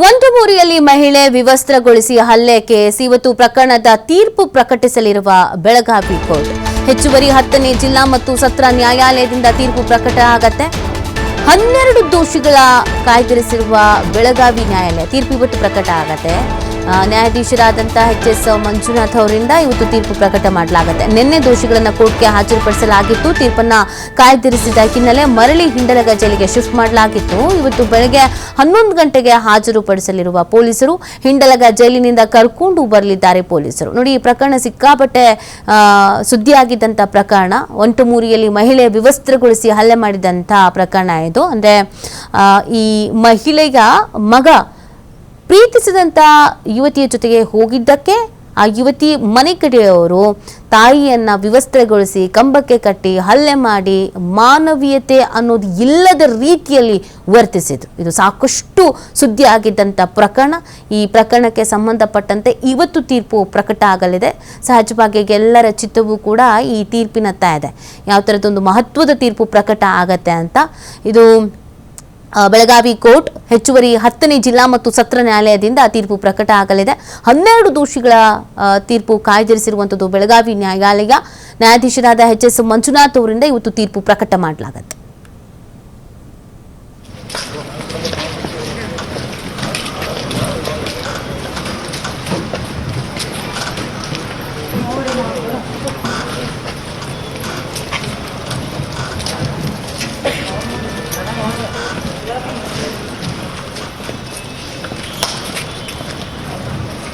ಒಂದು ಮೂರಿಯಲ್ಲಿ ಮಹಿಳೆ ವಿವಸ್ತ್ರಗೊಳಿಸಿ ಹಲ್ಲೆ ಕೇಸ್ ಇವತ್ತು ಪ್ರಕರಣದ ತೀರ್ಪು ಪ್ರಕಟಿಸಲಿರುವ ಬೆಳಗಾವಿ ಕೋರ್ಟ್. ಹೆಚ್ಚುವರಿ ಹತ್ತನೇ ಜಿಲ್ಲಾ ಮತ್ತು ಸತ್ರ ನ್ಯಾಯಾಲಯದಿಂದ ತೀರ್ಪು ಪ್ರಕಟ ಆಗತ್ತೆ. ಹನ್ನೆರಡು ದೋಷಿಗಳ ಕಾಯ್ದಿರಿಸಿರುವ ಬೆಳಗಾವಿ ನ್ಯಾಯಾಲಯ ತೀರ್ಪು ಇವತ್ತು ಪ್ರಕಟ ಆಗತ್ತೆ. ಆ, ನ್ಯಾಯಾಧೀಶರಾದಂಥ ಎಚ್ ಎಸ್ ಮಂಜುನಾಥ್ ಅವರಿಂದ ಇವತ್ತು ತೀರ್ಪು ಪ್ರಕಟ ಮಾಡಲಾಗುತ್ತೆ. ನಿನ್ನೆ ದೋಷಿಗಳನ್ನು ಕೋರ್ಟ್ಗೆ ಹಾಜರುಪಡಿಸಲಾಗಿತ್ತು. ತೀರ್ಪನ್ನ ಕಾಯ್ದಿರಿಸಿದ ಹಿನ್ನೆಲೆ ಮರಳಿ ಹಿಂಡಲಗ ಜೈಲಿಗೆ ಶಿಫ್ಟ್ ಮಾಡಲಾಗಿತ್ತು. ಇವತ್ತು ಬೆಳಗ್ಗೆ ಹನ್ನೊಂದು ಗಂಟೆಗೆ ಹಾಜರುಪಡಿಸಲಿರುವ ಪೊಲೀಸರು ಹಿಂಡಲಗ ಜೈಲಿನಿಂದ ಕರ್ಕೊಂಡು ಬರಲಿದ್ದಾರೆ ಪೊಲೀಸರು. ನೋಡಿ ಈ ಪ್ರಕರಣ ಸಿಕ್ಕಾಪಟ್ಟೆ ಸುದ್ದಿಯಾಗಿದ್ದಂಥ ಪ್ರಕರಣ. ಒಂಟುಮೂರಿಯಲ್ಲಿ ಮಹಿಳೆ ವಿವಸ್ತ್ರಗೊಳಿಸಿ ಹಲ್ಲೆ ಮಾಡಿದಂಥ ಪ್ರಕರಣ ಇದು. ಅಂದರೆ ಈ ಮಹಿಳೆಯ ಮಗ ಪ್ರೀತಿಸಿದಂಥ ಯುವತಿಯ ಜೊತೆಗೆ ಹೋಗಿದ್ದಕ್ಕೆ ಆ ಯುವತಿ ಮನೆ ಕಡೆಯವರು ತಾಯಿಯನ್ನ ವಿವಸ್ತ್ರಗೊಳಿಸಿ ಕಂಬಕ್ಕೆ ಕಟ್ಟಿ ಹಲ್ಲೆ ಮಾಡಿ ಮಾನವೀಯತೆ ಅನ್ನೋದು ಇಲ್ಲದ ರೀತಿಯಲ್ಲಿ ವರ್ತಿಸಿದ್ರು. ಇದು ಸಾಕಷ್ಟು ಸುದ್ದಿ ಆಗಿದ್ದಂಥ ಪ್ರಕರಣ. ಈ ಪ್ರಕರಣಕ್ಕೆ ಸಂಬಂಧಪಟ್ಟಂತೆ ಇವತ್ತು ತೀರ್ಪು ಪ್ರಕಟ ಆಗಲಿದೆ. ಸಹಜವಾಗಿ ಎಲ್ಲರ ಚಿತ್ತವೂ ಕೂಡ ಈ ತೀರ್ಪಿನತ್ತ ಇದೆ. ಯಾವ ಥರದೊಂದು ಮಹತ್ವದ ತೀರ್ಪು ಪ್ರಕಟ ಆಗತ್ತೆ ಅಂತ. ಇದು ಬೆಳಗಾವಿ ಕೋರ್ಟ್ ಹೆಚ್ಚುವರಿ ಹತ್ತನೇ ಜಿಲ್ಲಾ ಮತ್ತು ಸತ್ರ ನ್ಯಾಯಾಲಯದಿಂದ ತೀರ್ಪು ಪ್ರಕಟ ಆಗಲಿದೆ. ಹನ್ನೆರಡು ದೋಷಿಗಳ ತೀರ್ಪು ಕಾಯ್ದಿರಿಸಿರುವಂಥದ್ದು ಬೆಳಗಾವಿ ನ್ಯಾಯಾಲಯ. ನ್ಯಾಯಾಧೀಶರಾದ ಎಚ್ ಎಸ್ ಮಂಜುನಾಥ್ ಅವರಿಂದ ಇವತ್ತು ತೀರ್ಪು ಪ್ರಕಟ ಮಾಡಲಾಗುತ್ತೆ.